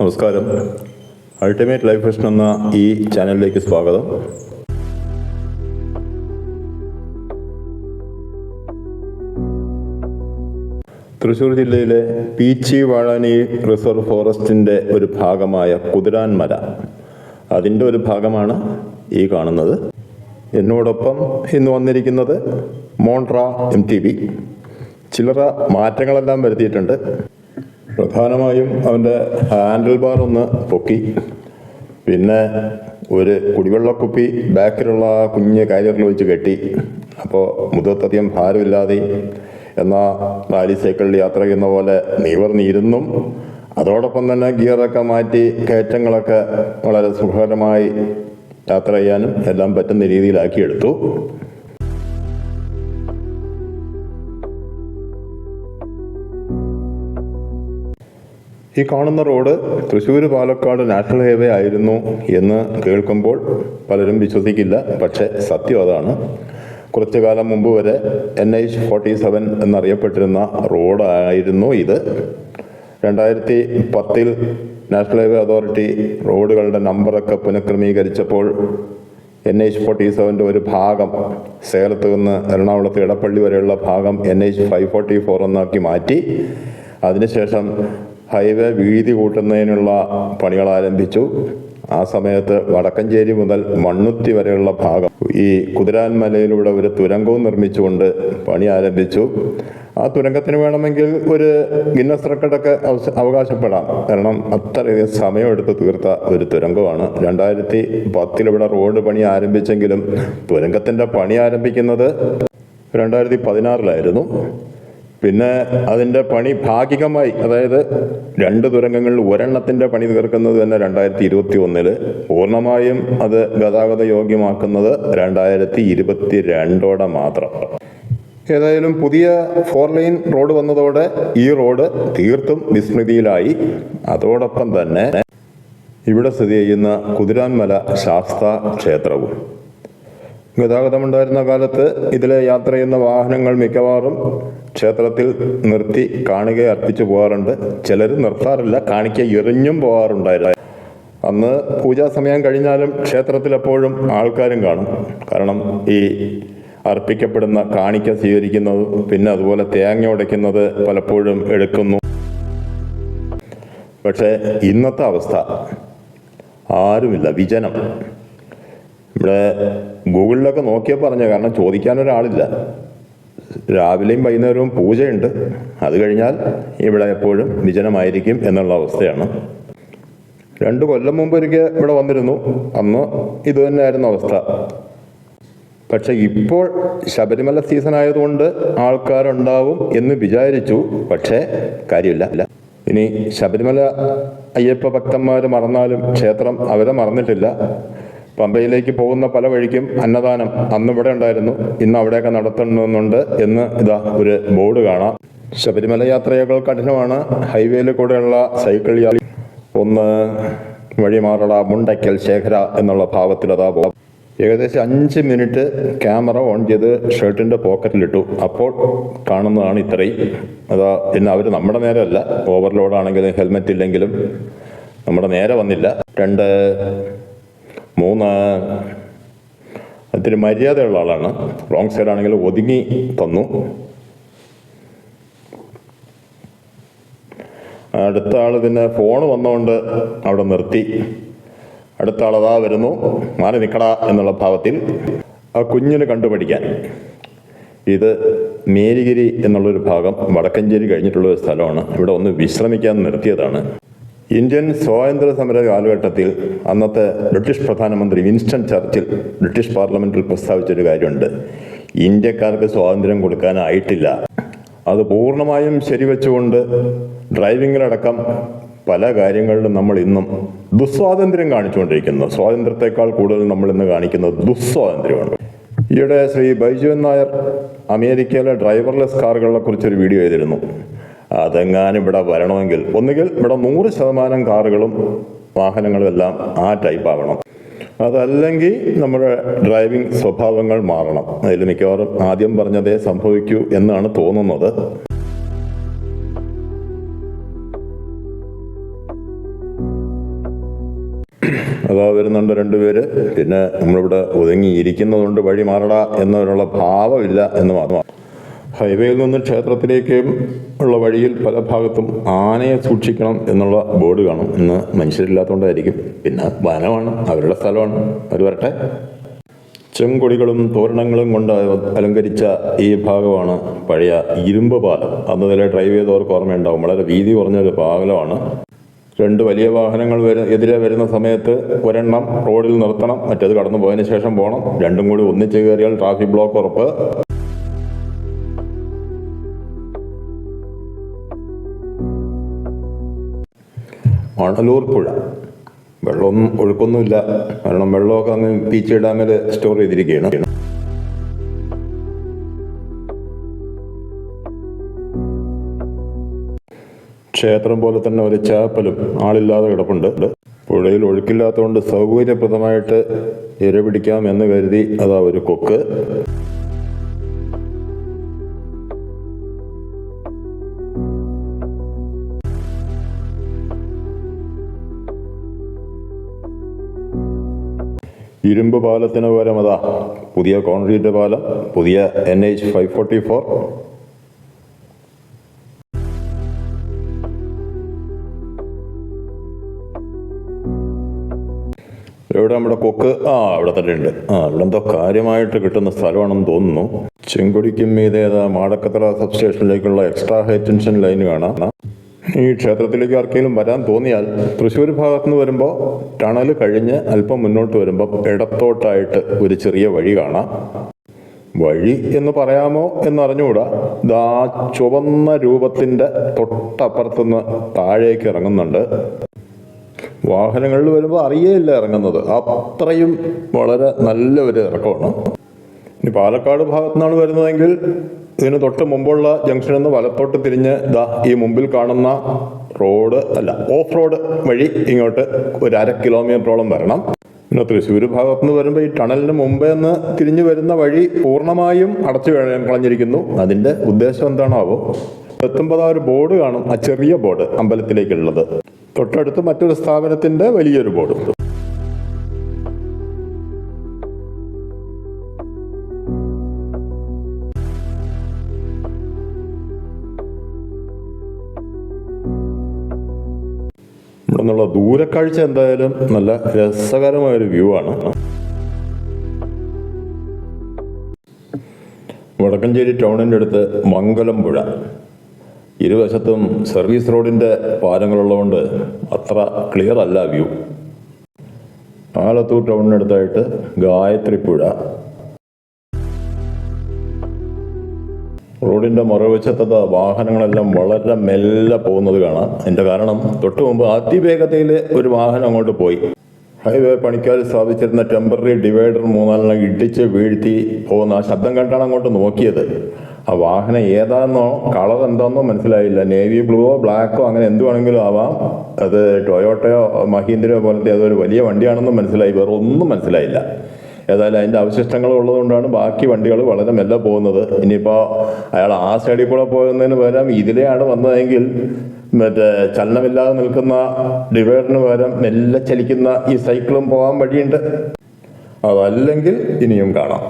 നമസ്കാരം. Ultimate life fission എന്ന ഈ ചാനലിലേക്ക് സ്വാഗതം. തൃശ്ശൂർ ജില്ലയിലെ പീച്ചി വാഴാനി റിസർവ് ഫോറസ്റ്റിന്റെ ഒരു ഭാഗമായ കുതിരാൻ മല. അതിന്റെ ഒരു ഭാഗമാണ് ഈ കാണുന്നത്. എന്നോടൊപ്പം ഇന്ന് വന്നിരിക്കുന്നത് മോൺട്ര എം ടി ബി ചില്ലറ മാറ്റങ്ങളെല്ലാം വരുത്തിയിട്ടുണ്ട്. പ്രധാനമായും അവന്റെ ഹാൻഡിൽ ബാർ ഒന്ന് പൊക്കി. പിന്നെ ഒരു കുടിവെള്ളക്കുപ്പി ബാക്കിലുള്ള ആ കുഞ്ഞ് കാരിയറിൽ വെച്ച് കെട്ടി. അപ്പോൾ മുതത്തധികം ഭാരമില്ലാതെ എന്നാൽ റാലി സൈക്കിളിൽ യാത്ര ചെയ്യുന്ന പോലെ നിവർന്നിരുന്നും അതോടൊപ്പം തന്നെ ഗിയറൊക്കെ മാറ്റി കയറ്റങ്ങളൊക്കെ വളരെ സുഖകരമായി യാത്ര ചെയ്യാനും എല്ലാം പറ്റുന്ന രീതിയിലാക്കിയെടുത്തു. ഈ കാണുന്ന road Thrissur Palakkad national highway ആയിരുന്നു എന്ന് കേൾക്കുമ്പോൾ പലരും വിശ്വസിക്കില്ല പക്ഷേ സത്യം അതാണ്. കുറച്ചു കാലം മുമ്പ് വരെ എൻ എച്ച് ഫോർട്ടി സെവൻ എന്നറിയപ്പെട്ടിരുന്ന റോഡായിരുന്നു ഇത്. രണ്ടായിരത്തി പത്തിൽ നാഷണൽ ഹൈവേ അതോറിറ്റി റോഡുകളുടെ നമ്പറൊക്കെ പുനഃക്രമീകരിച്ചപ്പോൾ എൻ എച്ച് ഫോർട്ടി സെവന്റെ ഒരു ഭാഗം സേലത്ത് നിന്ന് എറണാകുളത്ത് ഇടപ്പള്ളി വരെയുള്ള ഭാഗം N H five forty four എന്നാക്കി മാറ്റി. അതിനുശേഷം ഹൈവേ വീതി കൂട്ടുന്നതിനുള്ള പണികൾ ആരംഭിച്ചു. ആ സമയത്ത് വടക്കഞ്ചേരി മുതൽ മണ്ണുത്തി വരെയുള്ള ഭാഗം. ഈ കുതിരാൻ മലയിലൂടെ ഒരു തുരങ്കവും നിർമ്മിച്ചുകൊണ്ട് പണി ആരംഭിച്ചു. ആ തുരങ്കത്തിന് വേണമെങ്കിൽ ഒരു ഗിന്നസ് റെക്കോർഡൊക്കെ അവകാശപ്പെടാം. കാരണം അത്രയധികം സമയമെടുത്ത് തീർത്ത ഒരു തുരങ്കമാണ്. രണ്ടായിരത്തി പത്തിൽ ഇവിടെ റോഡ് പണി ആരംഭിച്ചെങ്കിലും തുരങ്കത്തിന്റെ പണി ആരംഭിക്കുന്നത് രണ്ടായിരത്തി പതിനാറിലായിരുന്നു പിന്നെ അതിന്റെ പണി ഭാഗികമായി അതായത് രണ്ട് തുരങ്കങ്ങളിൽ ഒരെണ്ണത്തിന്റെ പണി തീർക്കുന്നത് തന്നെ രണ്ടായിരത്തി ഇരുപത്തി ഒന്നിൽ പൂർണമായും അത് ഗതാഗത യോഗ്യമാക്കുന്നത് രണ്ടായിരത്തി ഇരുപത്തി രണ്ടോടെ മാത്രം. ഏതായാലും പുതിയ ഫോർ ലൈൻ റോഡ് വന്നതോടെ ഈ റോഡ് തീർത്തും വിസ്മൃതിയിലായി. അതോടൊപ്പം തന്നെ ഇവിടെ സ്ഥിതി ചെയ്യുന്ന കുതിരാൻമല ശാസ്ത ക്ഷേത്രവും. ഗതാഗതമുണ്ടായിരുന്ന കാലത്ത് ഇതിലെ യാത്ര ചെയ്യുന്ന വാഹനങ്ങൾ മിക്കവാറും ക്ഷേത്രത്തിൽ നിർത്തി കാണിക അർപ്പിച്ചു പോകാറുണ്ട്. ചിലർ നിർത്താറില്ല കാണിക്ക എറിഞ്ഞും പോകാറുണ്ടായിരുന്നു. അന്ന് പൂജാ സമയം കഴിഞ്ഞാലും ക്ഷേത്രത്തിൽ എപ്പോഴും ആൾക്കാരും കാണും. കാരണം ഈ അർപ്പിക്കപ്പെടുന്ന കാണിക്ക സ്വീകരിക്കുന്നത് പിന്നെ അതുപോലെ തേങ്ങ ഉടയ്ക്കുന്നത് പലപ്പോഴും എടുക്കുന്നു. പക്ഷേ ഇന്നത്തെ അവസ്ഥ ആരുമില്ല വിജനം. ഇവിടെ ഗൂഗിളിലൊക്കെ നോക്കിയാൽ പറഞ്ഞു കാരണം ചോദിക്കാൻ ഒരാളില്ല രാവിലെയും വൈകുന്നേരവും പൂജയുണ്ട്. അത് കഴിഞ്ഞാൽ ഇവിടെ എപ്പോഴും വിജനമായിരിക്കും എന്നുള്ള അവസ്ഥയാണ്. രണ്ട് കൊല്ലം മുമ്പ് ഒരിക്കൽ ഇവിടെ വന്നിരുന്നു. അന്ന് ഇത് തന്നെയായിരുന്നു അവസ്ഥ. പക്ഷെ ഇപ്പോൾ ശബരിമല സീസൺ ആയതുകൊണ്ട് ആൾക്കാരുണ്ടാവും എന്ന് വിചാരിച്ചു. പക്ഷേ കാര്യമില്ല. അല്ല ഇനി ശബരിമല അയ്യപ്പ ഭക്തന്മാർ മറന്നാലും ക്ഷേത്രം അവരെ മറന്നിട്ടില്ല. പമ്പയിലേക്ക് പോകുന്ന പല വഴിക്കും അന്നദാനം അന്ന് ഇവിടെ ഉണ്ടായിരുന്നു. ഇന്ന് അവിടെയൊക്കെ നടത്തുന്നുണ്ട് എന്ന് ഇതാ ഒരു ബോർഡ് കാണാം. ശബരിമല യാത്രയകൾ കഠിനമാണ്. ഹൈവേയിൽ കൂടെയുള്ള സൈക്കിൾ യാത്ര. ഒന്ന് വഴിമാറട മുണ്ടയ്ക്കൽ ശേഖര എന്നുള്ള ഭാവത്തിൽ അതാ പോകാം. ഏകദേശം അഞ്ച് മിനിറ്റ് ക്യാമറ ഓൺ ചെയ്ത് ഷർട്ടിന്റെ പോക്കറ്റിലിട്ടു. അപ്പോൾ കാണുന്നതാണ് ഇത്രയും. അതാ പിന്നെ അവർ നമ്മുടെ നേരെ അല്ല ഓവർലോഡ് ആണെങ്കിലും ഹെൽമെറ്റ് ഇല്ലെങ്കിലും നമ്മുടെ നേരെ വന്നില്ല. രണ്ട് മൂന്ന് ഒത്തിരി മര്യാദയുള്ള ആളാണ്. റോങ് സൈഡ് ആണെങ്കിൽ ഒതുങ്ങി തന്നു. അടുത്ത ആൾ പിന്നെ ഫോൺ വന്നുകൊണ്ട് അവിടെ നിർത്തി. അടുത്ത ആൾ അതാ വരുന്നു. മാറി നിൽക്കടാ എന്നുള്ള ഭാവത്തിൽ ആ കുഞ്ഞിന് കണ്ടുപഠിക്കാൻ. ഇത് മേരിഗിരി എന്നുള്ളൊരു ഭാഗം വടക്കഞ്ചേരി കഴിഞ്ഞിട്ടുള്ള ഒരു സ്ഥലമാണ്. ഇവിടെ ഒന്ന് വിശ്രമിക്കാൻ നിർത്തിയതാണ്. ഇന്ത്യൻ സ്വാതന്ത്ര്യ സമര കാലഘട്ടത്തിൽ അന്നത്തെ ബ്രിട്ടീഷ് പ്രധാനമന്ത്രി വിൻസ്റ്റൺ ചർച്ചിൽ ബ്രിട്ടീഷ് പാർലമെന്റിൽ പ്രസ്താവിച്ചൊരു കാര്യമുണ്ട്. ഇന്ത്യക്കാർക്ക് സ്വാതന്ത്ര്യം കൊടുക്കാനായിട്ടില്ല. അത് പൂർണമായും ശരിവെച്ചുകൊണ്ട് ഡ്രൈവിങ്ങിലടക്കം പല കാര്യങ്ങളിലും നമ്മൾ ഇന്നും ദുസ്വാതന്ത്ര്യം കാണിച്ചുകൊണ്ടിരിക്കുന്നു. സ്വാതന്ത്ര്യത്തെക്കാൾ കൂടുതൽ നമ്മൾ ഇന്ന് കാണിക്കുന്നത് ദുസ്വാതന്ത്ര്യമാണ്. ഈയിടെ ശ്രീ ബൈജുവൻ നായർ അമേരിക്കയിലെ ഡ്രൈവർലെസ് കാറുകളെ കുറിച്ചൊരു വീഡിയോ ചെയ്തിരുന്നു. അതെങ്ങാനും ഇവിടെ വരണമെങ്കിൽ ഒന്നുകിൽ ഇവിടെ നൂറ് ശതമാനം കാറുകളും വാഹനങ്ങളും എല്ലാം ആ ടൈപ്പ് ആവണം. അതല്ലെങ്കിൽ നമ്മുടെ ഡ്രൈവിംഗ് സ്വഭാവങ്ങൾ മാറണം. അതിൽ മിക്കവാറും ആദ്യം പറഞ്ഞതേ സംഭവിക്കൂ എന്നാണ് തോന്നുന്നത്. അതാ വരുന്നുണ്ട് രണ്ടുപേര് പിന്നെ നമ്മളിവിടെ ഒതുങ്ങിയിരിക്കുന്നതുകൊണ്ട് വഴി മാറട എന്നതിനുള്ള ഭാവമില്ല എന്ന് മാത്രം. ഹൈവേയിൽ നിന്ന് ക്ഷേത്രത്തിലേക്കും ഉള്ള വഴിയിൽ പല ഭാഗത്തും ആനയെ സൂക്ഷിക്കണം എന്നുള്ള ബോർഡ് കാണും. ഇന്ന് മനുഷ്യരില്ലാത്തതുകൊണ്ടായിരിക്കും പിന്നെ വനമാണ് അവരുടെ സ്ഥലമാണ്. അവർ വരട്ടെ. ചെങ്കൊടികളും തോരണങ്ങളും കൊണ്ട് അലങ്കരിച്ച ഈ ഭാഗമാണ് പഴയ ഇരുമ്പ് പാലം. അന്ന് നില ഡ്രൈവ് ചെയ്തവർക്ക് ഓർമ്മയുണ്ടാവും. വളരെ വീതി കുറഞ്ഞൊരു പാലമാണ്. രണ്ട് വലിയ വാഹനങ്ങൾ വര എതിരെ വരുന്ന സമയത്ത് ഒരെണ്ണം റോഡിൽ നിർത്തണം മറ്റേത് കടന്നു പോയതിന് ശേഷം പോകണം. രണ്ടും കൂടി ഒന്നിച്ച് കയറിയാൽ ട്രാഫിക് ബ്ലോക്ക് ഉറപ്പ്. മണലൂർ പുഴ. വെള്ളമൊന്നും ഒഴുക്കൊന്നുമില്ല. കാരണം വെള്ളമൊക്കെ അങ്ങ് പീച്ചി ഡാമിൽ സ്റ്റോർ ചെയ്തിരിക്കുകയാണ്. ക്ഷേത്രം പോലെ തന്നെ ഒരു ചാപ്പലും ആളില്ലാതെ കിടപ്പുണ്ട്. പുഴയിൽ ഒഴുക്കില്ലാത്തതുകൊണ്ട് സൗകര്യപ്രദമായിട്ട് ഇര പിടിക്കാം എന്ന് കരുതി അതാ ഒരു കൊക്ക്. ഇരുമ്പ് പാലത്തിന് പകരം അതാ പുതിയ കോൺക്രീറ്റ് പാലം പുതിയ N H five forty four ഇവിടെ നമ്മുടെ കൊക്ക് ആ അവിടെ തന്നെ ഉണ്ട്. ആ ഇവിടെ എന്തോ കാര്യമായിട്ട് കിട്ടുന്ന സ്ഥലമാണെന്ന് തോന്നുന്നു. ചെങ്കൊടിക്കും മീതേത മാടക്കത്തറ സബ്സ്റ്റേഷനിലേക്കുള്ള എക്സ്ട്രാ ഹൈ ടെൻഷൻ ലൈൻ കാണാം. ഈ ക്ഷേത്രത്തിലേക്ക് ആർക്കെങ്കിലും വരാൻ തോന്നിയാൽ തൃശ്ശൂർ ഭാഗത്ത് നിന്ന് വരുമ്പോൾ ടണൽ കഴിഞ്ഞ് അല്പം മുന്നോട്ട് വരുമ്പോൾ ഇടത്തോട്ടായിട്ട് ഒരു ചെറിയ വഴി കാണാം. വഴി എന്ന് പറയാമോ എന്നറിഞ്ഞുകൂടാ. ദാ ചുവന്ന രൂപത്തിന്റെ തൊട്ടപ്പുറത്തുനിന്ന് താഴേക്ക് ഇറങ്ങുന്നുണ്ട്. വാഹനങ്ങളിൽ വരുമ്പോൾ അറിയേയില്ല ഇറങ്ങുന്നത്. അത്രയും വളരെ നല്ല ഒരു ഇറക്കമാണ്. ഇനി പാലക്കാട് ഭാഗത്തു നിന്നാണ് വരുന്നതെങ്കിൽ ഇതിന് തൊട്ട് മുമ്പുള്ള ജംഗ്ഷനിൽ നിന്ന് വലത്തോട്ട് തിരിഞ്ഞ് ദാ ഈ മുമ്പിൽ കാണുന്ന റോഡ് അല്ല ഓഫ് റോഡ് വഴി ഇങ്ങോട്ട് ഒരു അര കിലോമീറ്ററോളം വരണം. പിന്നെ തൃശ്ശൂർ ഭാഗത്ത് നിന്ന് വരുമ്പോൾ ഈ ടണലിന് മുമ്പേ നിന്ന് തിരിഞ്ഞു വരുന്ന വഴി പൂർണമായും അടച്ചു കള- കളഞ്ഞിരിക്കുന്നു. അതിന്റെ ഉദ്ദേശം എന്താണാവോ? എത്തുമ്പോൾ ആ ഒരു ബോർഡ് കാണും ആ ചെറിയ ബോർഡ് അമ്പലത്തിലേക്കുള്ളത്. തൊട്ടടുത്ത് മറ്റൊരു സ്ഥാപനത്തിന്റെ വലിയൊരു ബോർഡ് ഇവിടെ നിന്നുള്ള ദൂരക്കാഴ്ച എന്തായാലും നല്ല രസകരമായ ഒരു വ്യൂ ആണ്. വടക്കഞ്ചേരി ടൗണിന്റെ അടുത്ത് മംഗലം പുഴ. ഇരുവശത്തും സർവീസ് റോഡിന്റെ പാലങ്ങളുള്ളതുകൊണ്ട് അത്ര ക്ലിയർ അല്ല വ്യൂ ആലത്തൂർ ടൗണിനടുത്തായിട്ട് ഗായത്രി പുഴ റോഡിന്റെ മറുവശത്തത് വാഹനങ്ങളെല്ലാം വളരെ മെല്ലെ പോകുന്നത് കാണാം. അതിന്റെ കാരണം തൊട്ട് മുമ്പ് അതിവേഗതയിൽ ഒരു വാഹനം അങ്ങോട്ട് പോയി. ഹൈവേ പണിക്കാർ സ്ഥാപിച്ചിരുന്ന ടെമ്പററി ഡിവൈഡർ മൂന്നാലെണ്ണം ഇടിച്ച് വീഴ്ത്തി പോകുന്ന ആ ശബ്ദം കണ്ടാണ് അങ്ങോട്ട് നോക്കിയത്. ആ വാഹനം ഏതാണെന്നോ കളർ എന്താണെന്നോ മനസ്സിലായില്ല. നേവി ബ്ലൂവോ ബ്ലാക്കോ അങ്ങനെ എന്തുവാണെങ്കിലും ആവാം. അത് ടൊയോട്ടയോ മഹീന്ദ്രയോ പോലത്തെ അതൊരു വലിയ വണ്ടിയാണെന്നും മനസ്സിലായി. വേറെ ഒന്നും മനസ്സിലായില്ല. ഏതായാലും അതിന്റെ അവശിഷ്ടങ്ങൾ ഉള്ളതുകൊണ്ടാണ് ബാക്കി വണ്ടികൾ വളരെ മെല്ലെ പോകുന്നത്. ഇനിയിപ്പോൾ അയാൾ ആ സൈഡിൽ കൂടെ പോകുന്നതിന് പകരം ഇതിലെയാണ് വന്നതെങ്കിൽ മറ്റേ ചലനമില്ലാതെ നിൽക്കുന്ന ഡിവൈഡറിന് പകരം മെല്ലെ ചലിക്കുന്ന ഈ സൈക്കിളും പോകാൻ വഴിയുണ്ട്. അതല്ലെങ്കിൽ ഇനിയും കാണാം.